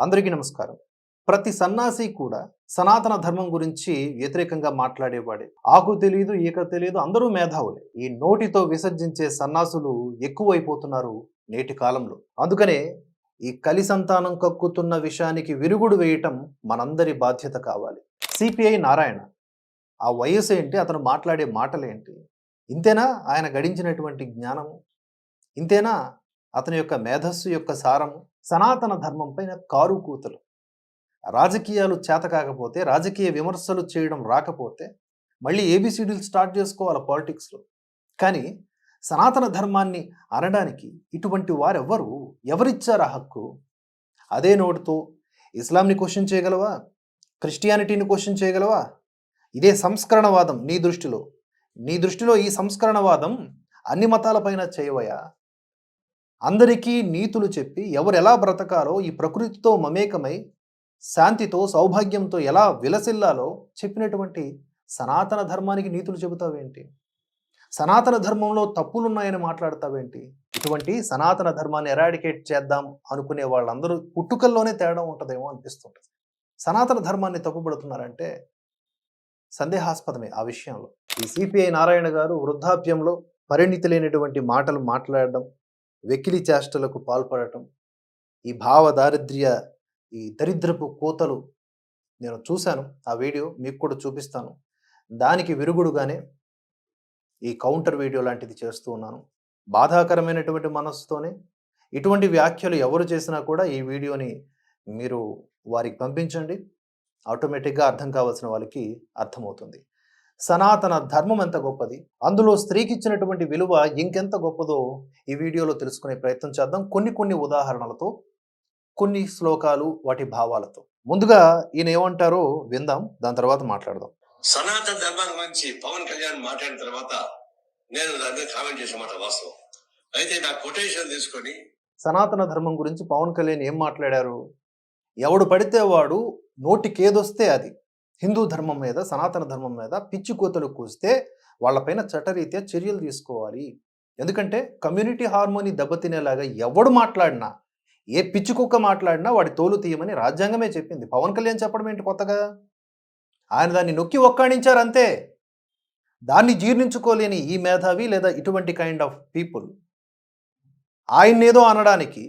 అందరికీ నమస్కారం. ప్రతి సన్నాసి కూడా సనాతన ధర్మం గురించి వ్యతిరేకంగా మాట్లాడేవాడే. ఆకు తెలియదు ఈక తెలియదు అందరూ మేధావులే. ఈ నోటితో విసర్జించే సన్నాసులు ఎక్కువైపోతున్నారు నేటి కాలంలో. అందుకనే ఈ కలి సంతానం కక్కుతున్న విషయానికి విరుగుడు వేయటం మనందరి బాధ్యత కావాలి. సిపిఐ నారాయణ ఆ వయసు ఏంటి? అతను మాట్లాడే మాటలేంటి ఇంతేనా ఆయన గడించినటువంటి జ్ఞానము? ఇంతేనా అతని యొక్క మేధస్సు యొక్క సారము? సనాతన ధర్మం పైన కారు కూతలు. రాజకీయాలు చేత కాకపోతే రాజకీయ విమర్శలు చేయడం రాకపోతే మళ్ళీ ఏబిసిడీలు స్టార్ట్ చేసుకోవాలి పాలిటిక్స్లో కానీ సనాతన ధర్మాన్ని అనడానికి ఇటువంటి వారెవ్వరు? ఎవరిచ్చారు ఆ హక్కు? అదే నోటితో ఇస్లాంని క్వశ్చన్ చేయగలవా? క్రిస్టియానిటీని క్వశ్చన్ చేయగలవా? ఇదే సంస్కరణవాదం నీ దృష్టిలో. నీ దృష్టిలో ఈ సంస్కరణవాదం అన్ని మతాలపైన చేయవయా? అందరికీ నీతులు చెప్పి ఎవరు ఎలా బ్రతకాలో ఈ ప్రకృతితో మమేకమై శాంతితో సౌభాగ్యంతో ఎలా విలసిల్లాలో చెప్పినటువంటి సనాతన ధర్మానికి నీతులు చెబుతావేంటి? సనాతన ధర్మంలో తప్పులున్నాయని మాట్లాడతావేంటి? ఇటువంటి సనాతన ధర్మాన్ని ఎరాడికేట్ చేద్దాం అనుకునే వాళ్ళందరూ పుట్టుకల్లోనే తేడా ఉంటుందేమో అనిపిస్తుంటుంది. సనాతన ధర్మాన్ని తప్పుపడుతున్నారంటే సందేహాస్పదమే ఆ విషయంలో. ఈ సిపిఐ నారాయణ గారు వృద్ధాప్యంలో పరిణితి లేనటువంటి మాటలు మాట్లాడడం వెకిలి చేష్టలకు పాల్పడటం ఈ భావ దారిద్ర్య ఈ దరిద్రపు కోతలు నేను చూశాను. ఆ వీడియో మీకు కూడా చూపిస్తాను. దానికి విరుగుడుగానే ఈ కౌంటర్ వీడియో లాంటిది చేస్తూ ఉన్నాను. బాధాకరమైనటువంటి మనస్సుతోనే ఇటువంటి వ్యాఖ్యలు ఎవరు చేసినా కూడా ఈ వీడియోని మీరు వారికి పంపించండి. ఆటోమేటిక్గా అర్థం కావాల్సిన వాళ్ళకి అర్థమవుతుంది. సనాతన ధర్మం ఎంత గొప్పది? అందులో స్త్రీకి ఇచ్చినటువంటి విలువ ఇంకెంత గొప్పదో ఈ వీడియోలో తెలుసుకునే ప్రయత్నం చేద్దాం. కొన్ని కొన్ని ఉదాహరణలతో కొన్ని శ్లోకాలు వాటి భావాలతో. ముందుగా ఈయన ఏమంటారో విందాం దాని తర్వాత మాట్లాడదాం. సనాతన ధర్మం గురించి పవన్ కళ్యాణ్ మాట్లాడిన తర్వాత నేను దాని మీద కామెంట్ చేసిన మాట వాస్తవం. అయితే నా కొటేషన్ తీసుకొని సనాతన ధర్మం గురించి పవన్ కళ్యాణ్ ఏం మాట్లాడారు? ఎవడు పడితే వాడు నోటికేదొస్తే అది. హిందూ ధర్మం మీద సనాతన ధర్మం మీద పిచ్చి కోతలు కూస్తే వాళ్ళపైన చట్టరీత్యా చర్యలు తీసుకోవాలి. ఎందుకంటే కమ్యూనిటీ హార్మోని దెబ్బతినేలాగా ఎవడు మాట్లాడినా ఏ పిచ్చి కుక్క మాట్లాడినా వాడి తోలు తీయమని రాజ్యాంగమే చెప్పింది. పవన్ కళ్యాణ్ చెప్పడం ఏంటి కొత్తగా? ఆయన దాన్ని నొక్కి ఒక్కాణించారు అంతే. దాన్ని జీర్ణించుకోలేని ఈ మేధావి లేదా ఇటువంటి కైండ్ ఆఫ్ పీపుల్ ఆయన్నేదో అనడానికి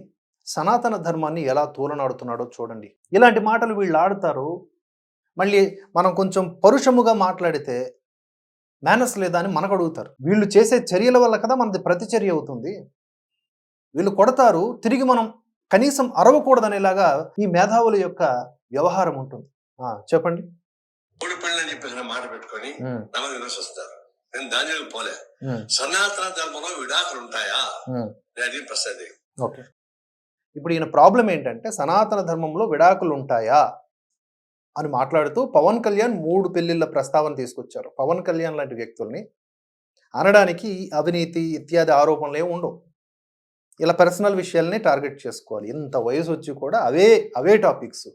సనాతన ధర్మాన్ని ఎలా తూలనాడుతున్నాడో చూడండి. ఇలాంటి మాటలు వీళ్ళు ఆడతారు. మళ్ళీ మనం కొంచెం పరుషముగా మాట్లాడితే మేనస్ లేదా అని మనకు అడుగుతారు. వీళ్ళు చేసే చర్యల వల్ల కదా మనది ప్రతిచర్య అవుతుంది. వీళ్ళు కొడతారు తిరిగి మనం కనీసం అరవకూడదనేలాగా ఈ మేధావుల యొక్క వ్యవహారం ఉంటుంది. చెప్పండి. మూడు చెప్పేసి మాట పెట్టుకొని విమర్శిస్తారు నేను దాని పోలే. సనాతన ధర్మంలో విడాకులు ఉంటాయా? ప్రశ్న. ఓకే. ఇప్పుడు ఈయన ప్రాబ్లం ఏంటంటే సనాతన ధర్మంలో విడాకులు ఉంటాయా? అని మాట్లాడుతూ పవన్ కళ్యాణ్ మూడు పెళ్ళిళ్ళ ప్రస్తావన తీసుకొచ్చారు. పవన్ కళ్యాణ్ లాంటి వ్యక్తుల్ని అనడానికి అవినీతి ఇత్యాది ఆరోపణలు ఏమి ఉండవు. ఇలా పర్సనల్ విషయాల్ని టార్గెట్ చేసుకోవాలి. ఇంత వయసు వచ్చి కూడా అవే అవే టాపిక్స్.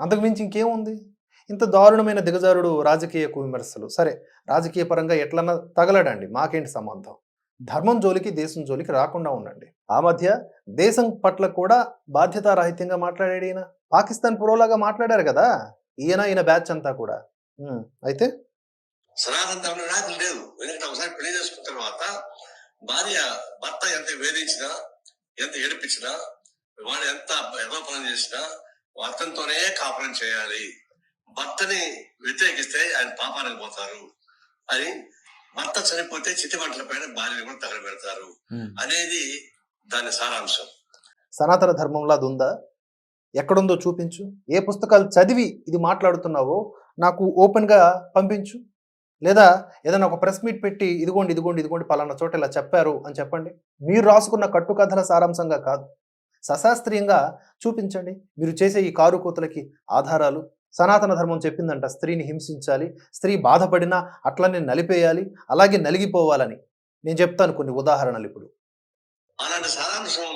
అంతకుమించి ఇంకేముంది ఇంత దారుణమైన దిగజారుడు రాజకీయ విమర్శలు సరే రాజకీయ పరంగా ఎట్లన్నా తగలడండి. మాకేంటి సంబంధం? ధర్మం జోలికి దేశం జోలికి రాకుండా ఉండండి. ఆ మధ్య దేశం పట్ల కూడా బాధ్యతారాహిత్యంగా మాట్లాడాడు ఈయన. పాకిస్తాన్ పురోలాగా మాట్లాడారు కదా? ఈయన ఈయన బ్యాచ్ అంతా కూడా. అయితే? సనాతన ధర్మంలో విడాకులు లేదు ఎందుకంటే ఒకసారి పెళ్ళి చేసుకున్న తర్వాత భార్య భర్త ఎంత వేధించినా ఎంత ఏడిపించినా వాడు ఎంత యథోపనం చేసినా అతనితోనే కాపురం చేయాలి. భర్తని వ్యతిరేకిస్తే ఆయన పాపానికి పోతారు. అని భర్త చనిపోతే చితి మంటల పైన భార్యని కూడా తగలబెడతారు. అనేది దాని సారాంశం. సనాతన ధర్మంలో అది ఉందా ఎక్కడుందో చూపించు. ఏ పుస్తకాలు చదివి ఇది మాట్లాడుతున్నావో నాకు ఓపెన్గా పంపించు. లేదా ఏదైనా ఒక ప్రెస్ మీట్ పెట్టి ఇదిగోండి ఇదిగోండి ఇదిగోండి పలానా చోట ఇలా చెప్పారు అని చెప్పండి. మీరు రాసుకున్న కట్టుకథల సారాంశంగా కాదు. సశాస్త్రీయంగా చూపించండి. మీరు చేసే ఈ కారు కూతలకి ఆధారాలు. సనాతన ధర్మం చెప్పిందంట స్త్రీని హింసించాలి స్త్రీ బాధపడినా అట్లనే నలిపేయాలి అలాగే నలిగిపోవాలని. నేను చెప్తాను కొన్ని ఉదాహరణలు ఇప్పుడు. అలాంటి సారాంశం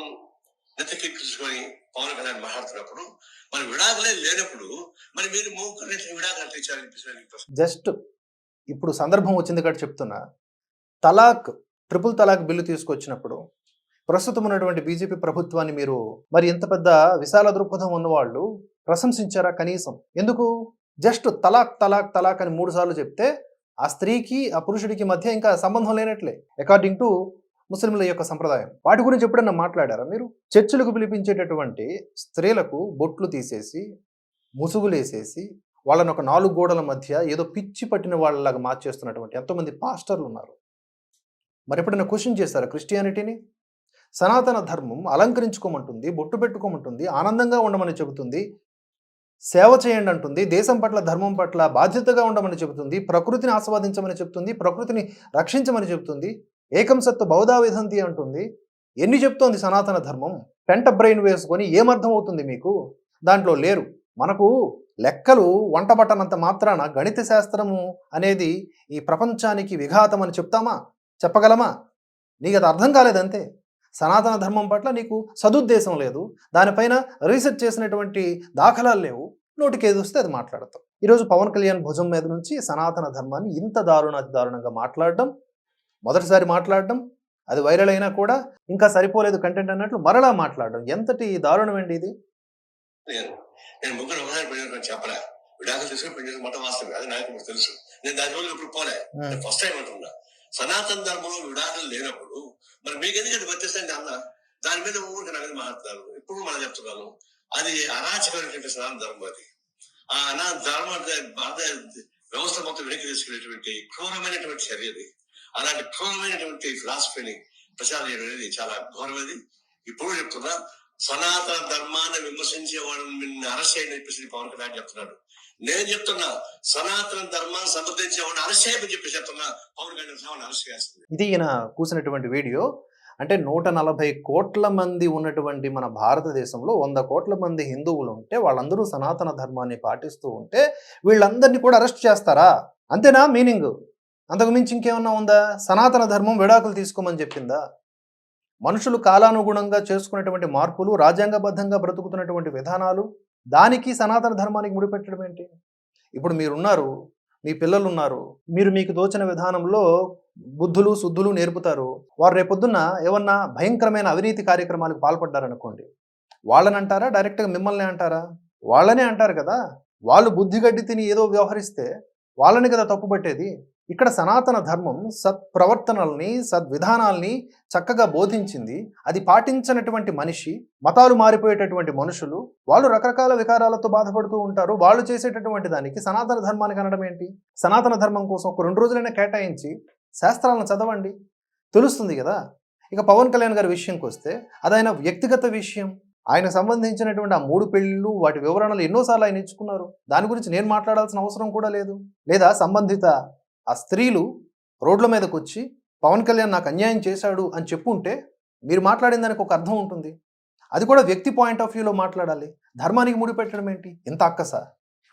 పవన్ కళ్యాణ్ మాట్లాడుతున్నప్పుడు మన విడాకులే లేనప్పుడు మరి మీరు మూకులు విడాకులు తెచ్చారని జస్ట్ ఇప్పుడు సందర్భం వచ్చింది కాబట్టి చెప్తున్నా. తలాక్ ట్రిపుల్ తలాక్ బిల్లు తీసుకొచ్చినప్పుడు ప్రస్తుతం ఉన్నటువంటి బీజేపీ ప్రభుత్వాన్ని మీరు మరి ఇంత పెద్ద విశాల దృక్పథం ఉన్నవాళ్ళు ప్రశంసించారా కనీసం? ఎందుకు? జస్ట్ తలాక్ తలాక్ తలాక్ అని మూడు సార్లు చెప్తే ఆ స్త్రీకి ఆ పురుషుడికి మధ్య ఇంకా సంబంధం లేనట్లే. అకార్డింగ్ టు ముస్లింల యొక్క సంప్రదాయం. వాటి గురించి ఎప్పుడన్నా మాట్లాడారా మీరు? చర్చిలకు పిలిపించేటటువంటి స్త్రీలకు బొట్లు తీసేసి ముసుగులేసేసి వాళ్ళని ఒక నాలుగు గోడల మధ్య ఏదో పిచ్చి పట్టిన వాళ్ళలాగా మార్చేస్తున్నటువంటి ఎంతోమంది పాస్టర్లు ఉన్నారు. మరి ఎప్పుడైనా క్వశ్చన్ చేస్తారా క్రిస్టియానిటీని? సనాతన ధర్మం అలంకరించుకోమంటుంది బొట్టు పెట్టుకోమంటుంది ఆనందంగా ఉండమని చెబుతుంది సేవ చేయండి అంటుంది దేశం పట్ల ధర్మం పట్ల బాధ్యతగా ఉండమని చెబుతుంది ప్రకృతిని ఆస్వాదించమని చెబుతుంది ప్రకృతిని రక్షించమని చెబుతుంది. ఏకం సత్తు బౌద్ధ విధంతి అంటుంది. ఎన్ని చెప్తోంది సనాతన ధర్మం? పెంట బ్రెయిన్ వేసుకొని ఏమర్థం అవుతుంది మీకు? దాంట్లో లేరు. మనకు లెక్కలు వంట పట్టనంత మాత్రాన గణిత శాస్త్రము అనేది ఈ ప్రపంచానికి విఘాతం అని చెప్తామా? చెప్పగలమా? నీకు అది అర్థం కాలేదంతే. సనాతన ధర్మం పట్ల నీకు సదుద్దేశం లేదు. దానిపైన రీసెర్చ్ చేసినటువంటి దాఖలాలు లేవు. నోటికి ఏది వస్తే అది మాట్లాడతాం. ఈరోజు పవన్ కళ్యాణ్ భుజం మీద నుంచి సనాతన ధర్మాన్ని ఇంత దారుణ దారుణంగా మాట్లాడడం మొదటిసారి మాట్లాడడం అది వైరల్ అయినా కూడా ఇంకా సరిపోలేదు కంటెంట్ అన్నట్లు మరలా మాట్లాడడం. ఎంతటి దారుణం అండి ఇది నేను ముగ్గురు ఒకసారి చెప్పలే. విడాకులు తీసుకుని పెళ్ళి వాస్తవం అది నాకు తెలుసు. నేను దాని రోజులు ఇప్పుడు పోలే. ఫస్ట్ టైం అంటున్నా. సనాతన ధర్మంలో విడాకులు లేనప్పుడు మరి మీకు ఎందుకు అది వచ్చేస్తాయండి అన్న? దాని మీద ఊరికి నాకు మాట్లాడతారు. ఇప్పుడు మనం చెప్తున్నాను. అది అరాచకమైనటువంటి సనాతన ధర్మం అది. ఆ అనా ధర్మ భారత వ్యవస్థ మొత్తం వెనక్కి తీసుకునేటువంటి క్రూరమైనటువంటి చర్య అది. అలాంటి క్రూరమైనటువంటి ఫిలాసఫీని ప్రచారం చేయడం అనేది చాలా ఘోరమైనది. ఇప్పుడు చెప్తున్నా సనాతన ధర్మాన్ని విమర్శించే వాళ్ళని నిన్ను అరెస్ట్ చేయని చెప్పేసి పవన్ కళ్యాణ్ చెప్తున్నాడు. నేను చెప్తున్నా సనాతన ధర్మాన్ని సమర్థించే వాడిని అరెస్ట్ చేయమని చెప్పి చెప్తున్నా పవన్ కళ్యాణ్ అరెస్ట్ చేస్తుంది ఇది ఈయన కూసినటువంటి వీడియో. అంటే నూట నలభై కోట్ల మంది ఉన్నటువంటి మన భారతదేశంలో వంద కోట్ల మంది హిందువులు ఉంటే వాళ్ళందరూ సనాతన ధర్మాన్ని పాటిస్తూ ఉంటే వీళ్ళందరినీ కూడా అరెస్ట్ చేస్తారా? అంతేనా మీనింగ్? అంతకుమించి ఇంకేమన్నా ఉందా? సనాతన ధర్మం విడాకులు తీసుకోమని చెప్పిందా? మనుషులు కాలానుగుణంగా చేసుకునేటువంటి మార్పులు రాజ్యాంగబద్ధంగా బ్రతుకుతున్నటువంటి విధానాలు దానికి సనాతన ధర్మానికి ముడిపెట్టడం ఏంటి? ఇప్పుడు మీరున్నారు మీ పిల్లలు ఉన్నారు మీరు మీకు దోచిన విధానంలో బుద్ధులు శుద్ధులు నేర్పుతారు. వారు రేపొద్దున్న ఏమన్నా భయంకరమైన అవినీతి కార్యక్రమాలకు పాల్పడ్డారనుకోండి వాళ్ళని అంటారా డైరెక్ట్గా మిమ్మల్ని అంటారా? వాళ్ళనే అంటారు కదా? వాళ్ళు బుద్ధిగడ్డి తిని ఏదో వ్యవహరిస్తే వాళ్ళని కదా తప్పుపట్టేది ఇక్కడ సనాతన ధర్మం సత్ప్రవర్తనల్ని సద్విధానాల్ని చక్కగా బోధించింది. అది పాటించినటువంటి మనిషి మతాలు మారిపోయేటటువంటి మనుషులు వాళ్ళు రకరకాల వికారాలతో బాధపడుతూ ఉంటారు. వాళ్ళు చేసేటటువంటి దానికి సనాతన ధర్మానికి అనడం ఏంటి? సనాతన ధర్మం కోసం ఒక రెండు రోజులైనా కేటాయించి శాస్త్రాలను చదవండి. తెలుస్తుంది కదా? ఇక పవన్ కళ్యాణ్ గారి విషయంకి వస్తే అదైన వ్యక్తిగత విషయం. ఆయన సంబంధించినటువంటి ఆ మూడు పెళ్ళిళ్ళు వాటి వివరణలు ఎన్నోసార్లు ఆయన ఇచ్చుకున్నారు. దాని గురించి నేను మాట్లాడాల్సిన అవసరం కూడా లేదు. లేదా సంబంధిత ఆ స్త్రీలు రోడ్ల మీదకు వచ్చి పవన్ కళ్యాణ్ నాకు అన్యాయం చేశాడు అని చెప్పుంటే మీరు మాట్లాడిన దానికి ఒక అర్థం ఉంటుంది. అది కూడా వ్యక్తి పాయింట్ ఆఫ్ వ్యూలో మాట్లాడాలి. ధర్మానికి ముడిపెట్టడం ఏంటి? ఇంత అక్కస.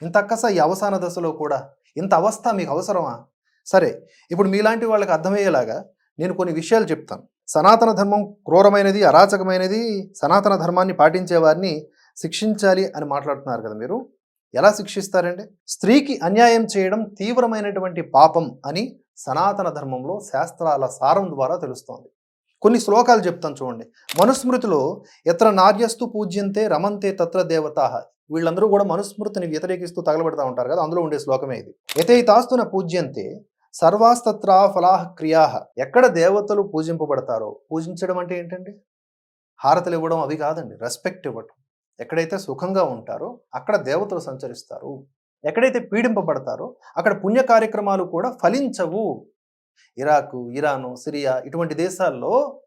ఇంత అక్కస ఈ అవసాన దశలో కూడా. ఇంత అవస్థ మీకు అవసరమా? సరే ఇప్పుడు మీలాంటి వాళ్ళకి అర్థమయ్యేలాగా నేను కొన్ని విషయాలు చెప్తాను. సనాతన ధర్మం క్రూరమైనది అరాచకమైనది సనాతన ధర్మాన్ని పాటించే వారిని శిక్షించాలి అని మాట్లాడుతున్నారు కదా మీరు. ఎలా శిక్షిస్తారండి? స్త్రీకి అన్యాయం చేయడం తీవ్రమైనటువంటి పాపం అని సనాతన ధర్మంలో శాస్త్రాల సారం ద్వారా తెలుస్తోంది. కొన్ని శ్లోకాలు చెప్తాను చూడండి. మనుస్మృతిలో ఎత్ర నార్యస్తు పూజ్యంతే రమంతే తత్ర దేవతా వీళ్ళందరూ కూడా మనుస్మృతిని వ్యతిరేకిస్తూ తగలబెడతా ఉంటారు కదా అందులో ఉండే శ్లోకమే ఇది. యథైతాస్తున పూజ్యంతే సర్వాస్తత్ర ఫలాహ క్రియా ఎక్కడ దేవతలు పూజింపబడతారో పూజించడం అంటే ఏంటండి? హారతలు ఇవ్వడం అవి కాదండి రెస్పెక్ట్ ఇవ్వటం. ఎక్కడైతే సుఖంగా ఉంటారో అక్కడ దేవతలు సంచరిస్తారు. ఎక్కడైతే పీడింపబడతారో అక్కడ పుణ్య కార్యక్రమాలు కూడా ఫలించవు. ఇరాకు ఇరాను సిరియా ఇటువంటి దేశాల్లో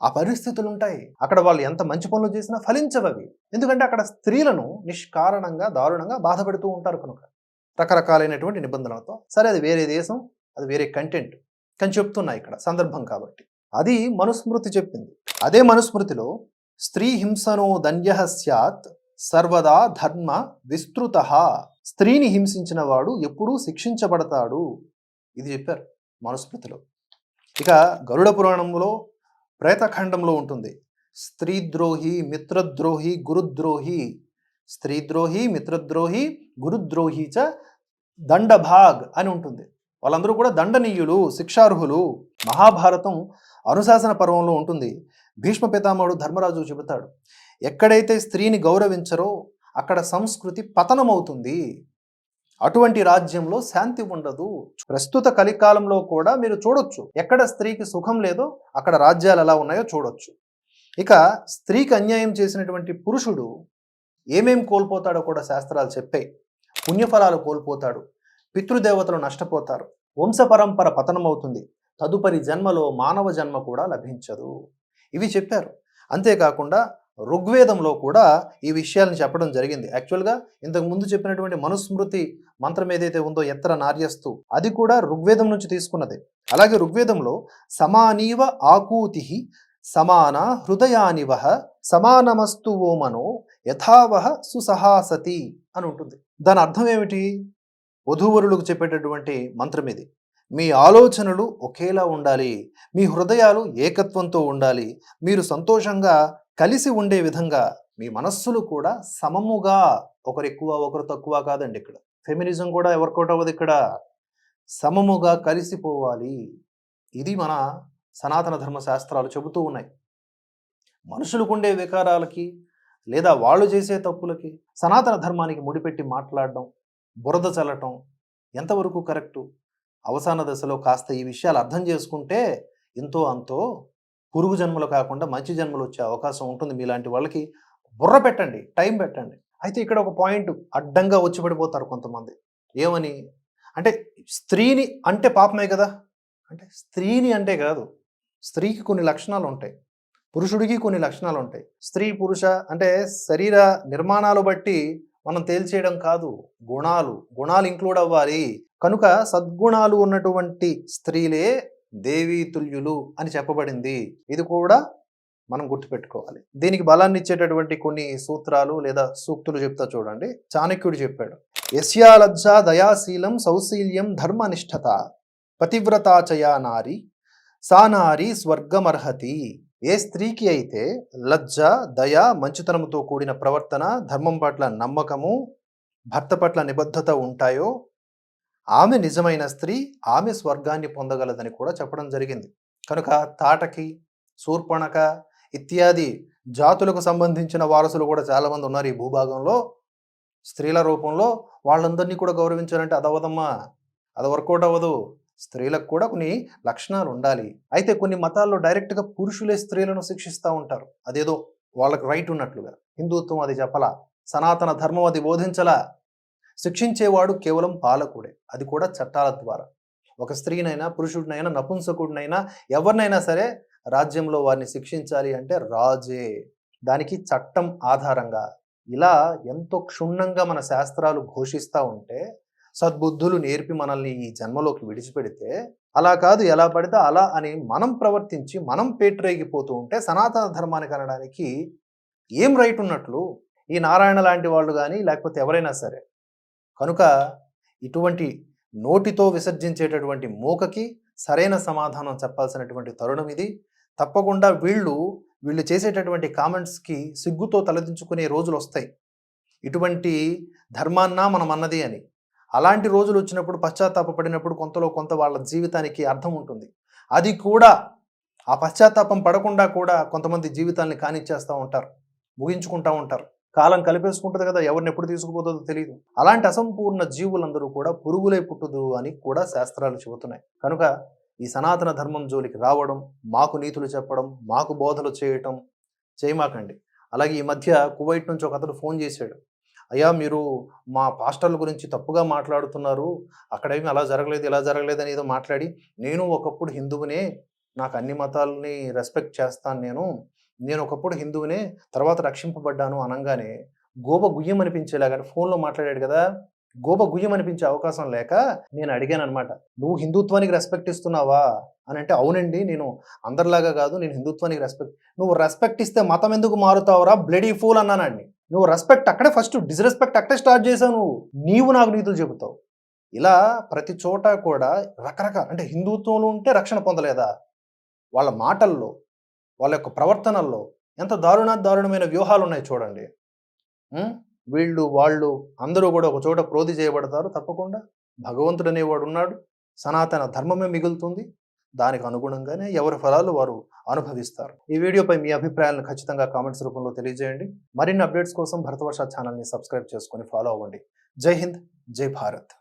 ఆ పరిస్థితులు ఉంటాయి అక్కడ వాళ్ళు ఎంత మంచి పనులు చేసినా ఫలించవవి ఎందుకంటే అక్కడ స్త్రీలను నిష్కారణంగా దారుణంగా బాధపడుతూ ఉంటారు కనుక. రకరకాలైనటువంటి నిబంధనలతో. సరే అది వేరే దేశం అది వేరే కంటెంట్. కానీ చెప్తున్నా ఇక్కడ సందర్భం కాబట్టి. అది మనుస్మృతి చెప్పింది. అదే మనుస్మృతిలో స్త్రీ హింసనో దండ్య స్యాత్ సర్వదా ధర్మ విస్తృత. స్త్రీని హింసించిన వాడు ఎప్పుడూ శిక్షించబడతాడు. ఇది చెప్పారు మనుస్మృతిలో ఇక గరుడ పురాణంలో ప్రేతఖండంలో ఉంటుంది. స్త్రీద్రోహి మిత్రద్రోహి గురుద్రోహి. స్త్రీద్రోహి మిత్రద్రోహి గురుద్రోహి చ దండభాగ్ అని ఉంటుంది. వాళ్ళందరూ కూడా దండనీయులు శిక్షార్హులు. మహాభారతం అనుశాసన పర్వంలో ఉంటుంది. భీష్మ పితామహుడు ధర్మరాజు చెబుతాడు ఎక్కడైతే స్త్రీని గౌరవించరో అక్కడ సంస్కృతి పతనమవుతుంది. అటువంటి రాజ్యంలో శాంతి ఉండదు. ప్రస్తుత కలికాలంలో కూడా మీరు చూడొచ్చు. ఎక్కడ స్త్రీకి సుఖం లేదో అక్కడ రాజ్యాలు ఎలా ఉన్నాయో చూడొచ్చు. ఇక స్త్రీకి అన్యాయం చేసినటువంటి పురుషుడు ఏమేం కోల్పోతాడో కూడా శాస్త్రాలు చెప్పాయి పుణ్యఫలాలు కోల్పోతాడు. పితృదేవతలు నష్టపోతారు. వంశపరంపర పతనమవుతుంది. తదుపరి జన్మలో మానవ జన్మ కూడా లభించదు. ఇవి చెప్పారు. అంతేకాకుండా ఋగ్వేదంలో కూడా ఈ విషయాలను చెప్పడం జరిగింది. యాక్చువల్గా ఇంతకు ముందు చెప్పినటువంటి మనుస్మృతి మంత్రం ఏదైతే ఉందో ఎత్తర నార్యస్తు అది కూడా ఋగ్వేదం నుంచి తీసుకున్నదే. అలాగే ఋగ్వేదంలో సమానీవ ఆకూతి సమాన హృదయానివ సమానమస్తు ఓమనో యథావహ సుసహాసతి అని ఉంటుంది. దాని అర్థం ఏమిటి? వధూవరులకు చెప్పేటటువంటి మంత్రం ఇది. మీ ఆలోచనలు ఒకేలా ఉండాలి. మీ హృదయాలు ఏకత్వంతో ఉండాలి. మీరు సంతోషంగా కలిసి ఉండే విధంగా మీ మనస్సులు కూడా సమముగా ఒకరు ఎక్కువ ఒకరు తక్కువ కాదండి ఇక్కడ. ఫెమినిజం కూడా వర్కౌట్ అవ్వదు ఇక్కడ. సమముగా కలిసిపోవాలి ఇది మన సనాతన ధర్మ శాస్త్రాలు చెబుతూ ఉన్నాయి. మనుషులకుండే వికారాలకి లేదా వాళ్ళు చేసే తప్పులకి సనాతన ధర్మానికి ముడిపెట్టి మాట్లాడడం బురద చల్లటం ఎంతవరకు కరెక్టు? అవసాన దశలో కాస్త ఈ విషయాలు అర్థం చేసుకుంటే ఎంతో అంతో పురుగు జన్మలు కాకుండా మంచి జన్మలు వచ్చే అవకాశం ఉంటుంది మీలాంటి వాళ్ళకి. బుర్ర పెట్టండి టైం పెట్టండి. అయితే ఇక్కడ ఒక పాయింట్ అడ్డంగా వచ్చి పడిపోతారు కొంతమంది. ఏమని? అంటే స్త్రీని అంటే పాపమే కదా? అంటే స్త్రీని అంటే కాదు. స్త్రీకి కొన్ని లక్షణాలు ఉంటాయి. పురుషుడికి కొన్ని లక్షణాలు ఉంటాయి. స్త్రీ పురుష అంటే శరీర నిర్మాణాలు బట్టి మనం తేల్చేయడం కాదు. గుణాలు గుణాలు ఇంక్లూడ్ అవ్వాలి. కనుక సద్గుణాలు ఉన్నటువంటి స్త్రీలే దేవీ తుల్యులు అని చెప్పబడింది. ఇది కూడా మనం గుర్తుపెట్టుకోవాలి. దీనికి బలాన్ని ఇచ్చేటటువంటి కొన్ని సూత్రాలు లేదా సూక్తులు చెప్తా చూడండి. చాణక్యుడు చెప్పాడు యశ్యాలజ్జ దయాశీలం సౌశీల్యం ధర్మనిష్టత పతివ్రతాచయా నారి సా నారి స్వర్గమర్హతి. ఏ స్త్రీకి అయితే లజ్జ దయ మంచితనంతో కూడిన ప్రవర్తన ధర్మం పట్ల నమ్మకము భర్త పట్ల నిబద్ధత ఉంటాయో ఆమె నిజమైన స్త్రీ ఆమె స్వర్గాన్ని పొందగలదని కూడా చెప్పడం జరిగింది. కనుక తాటకి శూర్పణక ఇత్యాది జాతులకు సంబంధించిన వారసులు కూడా చాలామంది ఉన్నారు ఈ భూభాగంలో. స్త్రీల రూపంలో వాళ్ళందరినీ కూడా గౌరవించాలంటే అదవదమ్మా అది వర్కౌట్ అవ్వదు. స్త్రీలకు కూడా కొన్ని లక్షణాలు ఉండాలి. అయితే కొన్ని మతాల్లో డైరెక్ట్గా పురుషులే స్త్రీలను శిక్షిస్తూ ఉంటారు. అదేదో వాళ్ళకి రైట్ ఉన్నట్లుగా. హిందుత్వం అది చెప్పలా. సనాతన ధర్మం అది బోధించలా. శిక్షించేవాడు కేవలం పాలకుడే. అది కూడా చట్టాల ద్వారా. ఒక స్త్రీనైనా పురుషుడినైనా నపుంసకుడినైనా ఎవరినైనా సరే రాజ్యంలో వారిని శిక్షించాలి అంటే రాజే. దానికి చట్టం ఆధారంగా ఇలా ఎంతో క్షుణ్ణంగా మన శాస్త్రాలు ఘోషిస్తూ ఉంటే సద్బుద్ధులు నేర్పి మనల్ని ఈ జన్మలోకి విడిచిపెడితే అలా కాదు ఎలా పడితే అలా అని మనం ప్రవర్తించి మనం పేటరేగిపోతూ ఉంటే సనాతన ధర్మానికి అనడానికి ఏం రైట్ ఉన్నట్లు? ఈ నారాయణ లాంటి వాళ్ళు కానీ లేకపోతే ఎవరైనా సరే కనుక ఇటువంటి నోటితో విసర్జించేటటువంటి మూకకి సరైన సమాధానం చెప్పాల్సినటువంటి తరుణం ఇది. తప్పకుండా వీళ్ళు వీళ్ళు చేసేటటువంటి కామెంట్స్కి సిగ్గుతో తలదించుకునే రోజులు వస్తాయి. ఇటువంటి ధర్మాన్నా మనం అన్నది అని. అలాంటి రోజులు వచ్చినప్పుడు పశ్చాత్తాపపడినప్పుడు కొంతలో కొంత వాళ్ళ జీవితానికి అర్థం ఉంటుంది. అది కూడా ఆ పశ్చాత్తాపం పడకుండా కూడా కొంతమంది జీవితాన్ని కానిచ్చేస్తూ ఉంటారు ముగించుకుంటూ ఉంటారు. కాలం కలిపేసుకుంటుంది కదా ఎవరిని ఎప్పుడు తీసుకుపోతుందో తెలియదు అలాంటి అసంపూర్ణ జీవులందరూ కూడా పురుగులే పుట్టుదు అని కూడా శాస్త్రాలు చెబుతున్నాయి. కనుక ఈ సనాతన ధర్మం జోలికి రావడం మాకు నీతులు చెప్పడం మాకు బోధలు చేయటం చేయమాకండి. అలాగే ఈ మధ్య కువైట్ నుంచి ఒక అతడు ఫోన్ చేశాడు. అయ్యా మీరు మా పాస్టర్ల గురించి తప్పుగా మాట్లాడుతున్నారు. అక్కడేమి అలా జరగలేదు ఇలా జరగలేదు అని ఏదో మాట్లాడి నేను ఒకప్పుడు హిందువునే నాకు అన్ని మతాలని రెస్పెక్ట్ చేస్తాను నేను. నేను ఒకప్పుడు హిందువునే తర్వాత రక్షింపబడ్డాను అనగానే గోబ గుయ్యం అనిపించేలాగా ఫోన్లో మాట్లాడాడు కదా గోబ గుయ్యం అనిపించే అవకాశం లేక నేను అడిగాను అనమాట నువ్వు హిందుత్వానికి రెస్పెక్ట్ ఇస్తున్నావా? అని అంటే అవునండి నేను అందరిలాగా కాదు నేను హిందుత్వానికి రెస్పెక్ట్ నువ్వు రెస్పెక్ట్ ఇస్తే మతం ఎందుకు మారుతావురా బ్లడీ ఫూల్ అన్నానండి నువ్వు రెస్పెక్ట్ అక్కడే ఫస్ట్ డిస్రెస్పెక్ట్ అక్కడే స్టార్ట్ చేసావు నువ్వు. నీవు నాకు నీతులు చెబుతావు. ఇలా ప్రతి చోట కూడా రకరకాల అంటే హిందుత్వంలో ఉంటే రక్షణ పొందలేదా? వాళ్ళ మాటల్లో వాళ్ళ యొక్క ప్రవర్తనల్లో ఎంత దారుణ దారుణమైన వ్యూహాలు ఉన్నాయి చూడండి. వీళ్ళు వాళ్ళు అందరూ కూడా ఒక చోట క్రోధి చేయబడతారు తప్పకుండా. భగవంతుడు అనేవాడు ఉన్నాడు. సనాతన ధర్మమే మిగులుతుంది. దానికి అనుగుణంగానే ఎవరి ఫలాలు వారు అనుభవిస్తారు. ఈ వీడియోపై మీ అభిప్రాయాలను ఖచ్చితంగా కామెంట్స్ రూపంలో తెలియజేయండి. మరిన్ని అప్డేట్స్ కోసం భరతవర్ష ఛానల్ని సబ్స్క్రైబ్ చేసుకొని ఫాలో అవ్వండి. జై హింద్ జై భారత్.